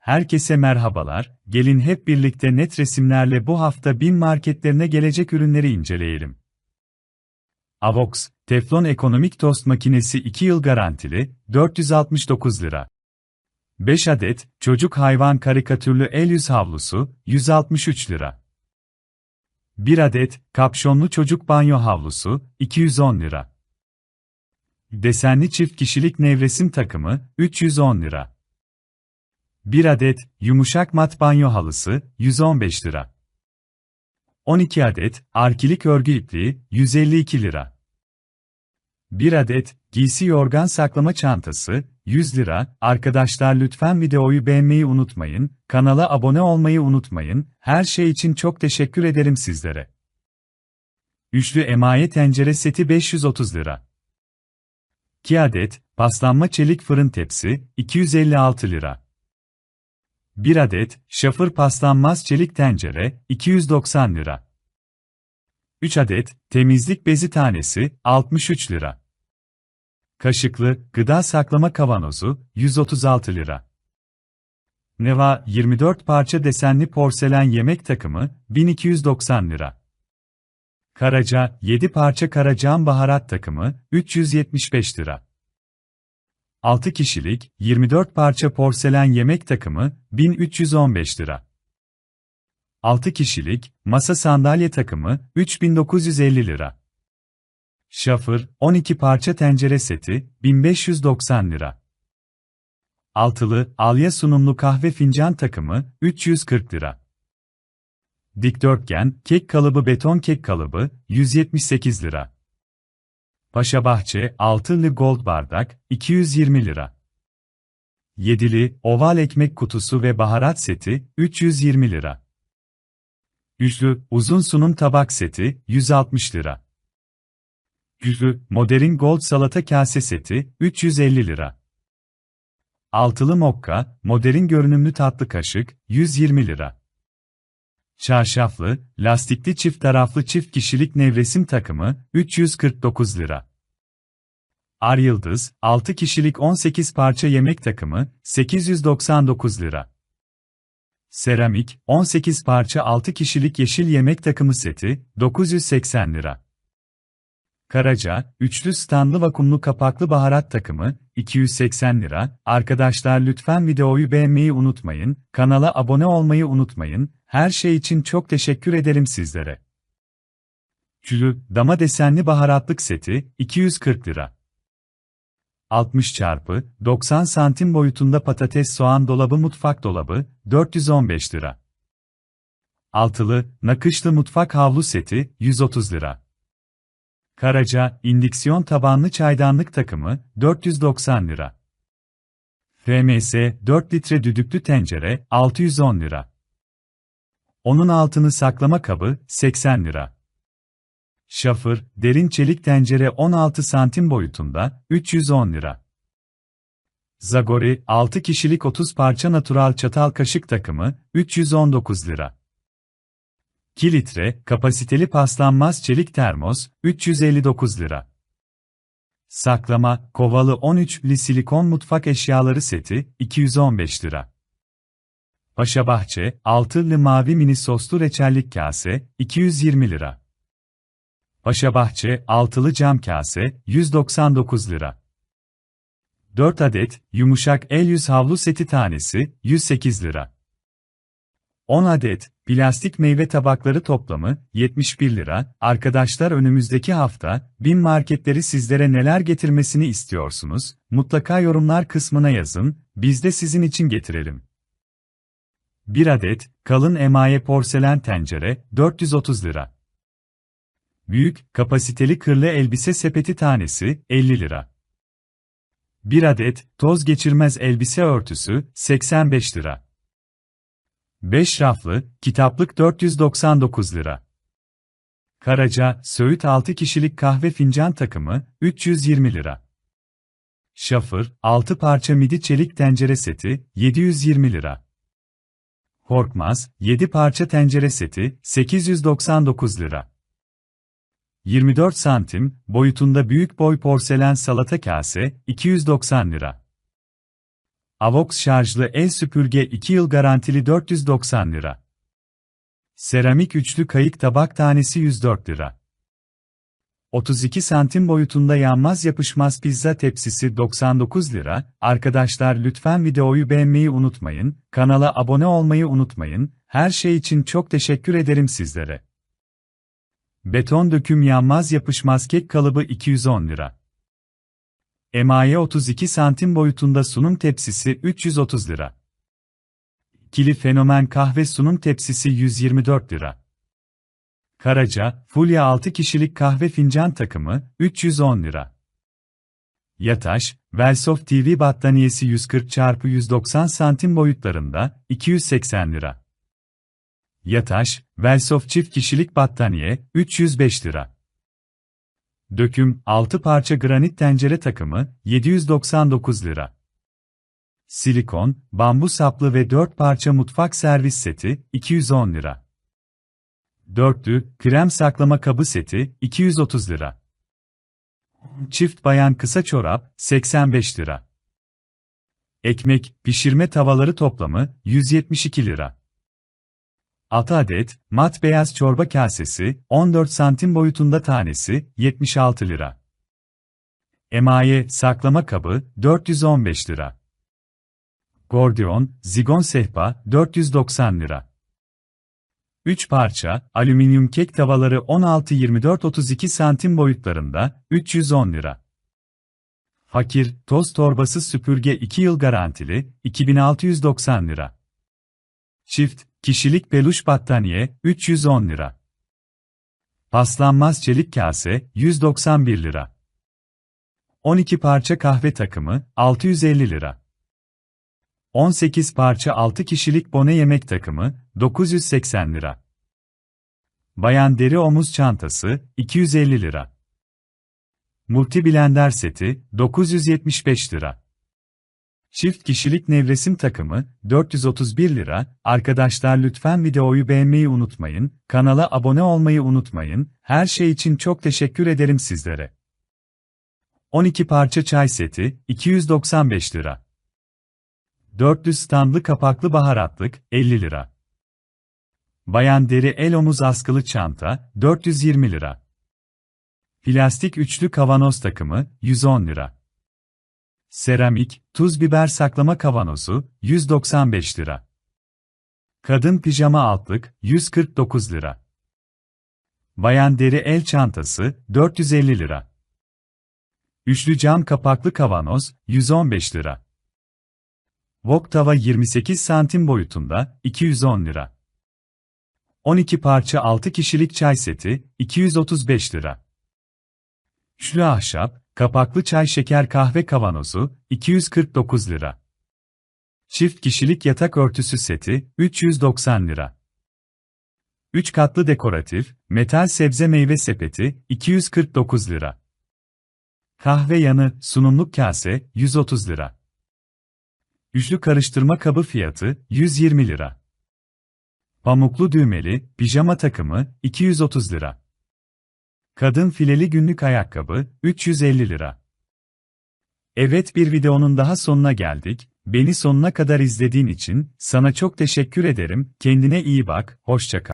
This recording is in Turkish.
Herkese merhabalar, gelin hep birlikte net resimlerle bu hafta BİM marketlerine gelecek ürünleri inceleyelim. Avox, teflon ekonomik tost makinesi 2 yıl garantili, 469 lira. 5 adet, çocuk hayvan karikatürlü el yüz havlusu, 163 lira. 1 adet, kapşonlu çocuk banyo havlusu, 210 lira. Desenli çift kişilik nevresim takımı, 310 lira. 1 adet, yumuşak mat banyo halısı, 115 lira. 12 adet, arkilik örgü ipliği, 152 lira. 1 adet, giysi yorgan saklama çantası, 100 lira. Arkadaşlar lütfen videoyu beğenmeyi unutmayın, kanala abone olmayı unutmayın, her şey için çok teşekkür ederim sizlere. Üçlü emaye tencere seti 530 lira. 2 adet, paslanma çelik fırın tepsi, 256 lira. 1 adet, şafır paslanmaz çelik tencere, 290 lira. 3 adet, temizlik bezi tanesi, 63 lira. Kaşıklı, gıda saklama kavanozu, 136 lira. Neva, 24 parça desenli porselen yemek takımı, 1290 lira. Karaca, 7 parça karacan baharat takımı, 375 lira. 6 kişilik, 24 parça porselen yemek takımı, 1315 lira. 6 kişilik, masa sandalye takımı, 3950 lira. Şafır, 12 parça tencere seti, 1590 lira. Altılı, alya sunumlu kahve fincan takımı, 340 lira. Dikdörtgen, kek kalıbı beton kek kalıbı, 178 lira. Paşabahçe, altılı gold bardak, 220 lira. Yedili, oval ekmek kutusu ve baharat seti, 320 lira. Üçlü, uzun sunum tabak seti, 160 lira. Yüzlü, modern gold salata kase seti, 350 lira. Altılı mokka, modern görünümlü tatlı kaşık, 120 lira. Çarşaflı, lastikli çift taraflı çift kişilik nevresim takımı, 349 lira. Ar Yıldız, 6 kişilik 18 parça yemek takımı, 899 lira. Seramik, 18 parça 6 kişilik yeşil yemek takımı seti, 980 lira. Karaca, üçlü standlı vakumlu kapaklı baharat takımı, 280 lira. Arkadaşlar lütfen videoyu beğenmeyi unutmayın, kanala abone olmayı unutmayın, her şey için çok teşekkür ederim sizlere. Külü, dama desenli baharatlık seti, 240 lira. 60 çarpı 90 santim boyutunda patates soğan dolabı mutfak dolabı, 415 lira. Altılı, nakışlı mutfak havlu seti, 130 lira. Karaca, indiksiyon tabanlı çaydanlık takımı, 490 lira. FMS, 4 litre düdüklü tencere, 610 lira. Onun altını saklama kabı, 80 lira. Şafır, derin çelik tencere 16 santim boyutunda, 310 lira. Zagori, 6 kişilik 30 parça natural çatal kaşık takımı, 319 lira. 2 litre, kapasiteli paslanmaz çelik termos, 359 lira. Saklama, kovalı 13'li silikon mutfak eşyaları seti, 215 lira. Paşabahçe, 6'lı mavi mini soslu reçellik kase, 220 lira. Paşabahçe, altılı cam kase, 199 lira. 4 adet, yumuşak el yüz havlu seti tanesi, 108 lira. 10 adet, plastik meyve tabakları toplamı, 71 lira. Arkadaşlar önümüzdeki hafta, bin marketleri sizlere neler getirmesini istiyorsunuz? Mutlaka yorumlar kısmına yazın, biz de sizin için getirelim. 1 adet, kalın emaye porselen tencere, 430 lira. Büyük, kapasiteli kırlı elbise sepeti tanesi, 50 lira. 1 adet, toz geçirmez elbise örtüsü, 85 lira. 5 raflı, kitaplık 499 lira. Karaca, Söğüt 6 kişilik kahve fincan takımı, 320 lira. Şafır, 6 parça midi çelik tencere seti, 720 lira. Korkmaz, 7 parça tencere seti, 899 lira. 24 santim, boyutunda büyük boy porselen salata kase, 290 lira. Avox şarjlı el süpürge 2 yıl garantili 490 lira. Seramik üçlü kayık tabak tanesi 104 lira. 32 santim boyutunda yanmaz yapışmaz pizza tepsisi 99 lira. Arkadaşlar lütfen videoyu beğenmeyi unutmayın, kanala abone olmayı unutmayın. Her şey için çok teşekkür ederim sizlere. Beton döküm yanmaz yapışmaz kek kalıbı 210 lira. Emaye 32 santim boyutunda sunum tepsisi 330 lira. Kili fenomen kahve sunum tepsisi 124 lira. Karaca, Fulya 6 kişilik kahve fincan takımı, 310 lira. Yataş, Velsoft TV battaniyesi 140 x 190 santim boyutlarında, 280 lira. Yataş, Velsoft çift kişilik battaniye, 305 lira. Döküm, 6 parça granit tencere takımı, 799 lira. Silikon, bambu saplı ve 4 parça mutfak servis seti, 210 lira. Dörtlü, krem saklama kabı seti, 230 lira. Çift bayan kısa çorap, 85 lira. Ekmek, pişirme tavaları toplamı, 172 lira. 6 adet, mat beyaz çorba kasesi, 14 santim boyutunda tanesi, 76 lira. Emaye, saklama kabı, 415 lira. Gordion, zigon sehpa, 490 lira. 3 parça, alüminyum kek tavaları 16-24-32 santim boyutlarında, 310 lira. Fakir, toz torbası süpürge 2 yıl garantili, 2690 lira. Çift, kişilik peluş battaniye, 310 lira. Paslanmaz çelik kase, 191 lira. 12 parça kahve takımı, 650 lira. 18 parça 6 kişilik bone yemek takımı, 980 lira. Bayan deri omuz çantası, 250 lira. Multi blender seti, 975 lira. Çift kişilik nevresim takımı, 431 lira. Arkadaşlar lütfen videoyu beğenmeyi unutmayın, kanala abone olmayı unutmayın, her şey için çok teşekkür ederim sizlere. 12 parça çay seti, 295 lira. 400 standlı kapaklı baharatlık, 50 lira. Bayan deri el omuz askılı çanta, 420 lira. Plastik üçlü kavanoz takımı, 110 lira. Seramik, tuz biber saklama kavanozu, 195 lira. Kadın pijama altlık, 149 lira. Bayan deri el çantası, 450 lira. Üçlü cam kapaklı kavanoz, 115 lira. Wok tava 28 santim boyutunda, 210 lira. 12 parça 6 kişilik çay seti, 235 lira. Üçlü ahşap, kapaklı çay şeker kahve kavanozu, 249 lira. Çift kişilik yatak örtüsü seti, 390 lira. 3 katlı dekoratif, metal sebze meyve sepeti, 249 lira. Kahve yanı, sunumluk kase, 130 lira. Üçlü karıştırma kabı fiyatı, 120 lira. Pamuklu düğmeli, pijama takımı, 230 lira. Kadın fileli günlük ayakkabı, 350 lira. Evet bir videonun daha sonuna geldik. Beni sonuna kadar izlediğin için, sana çok teşekkür ederim. Kendine iyi bak, hoşça kal.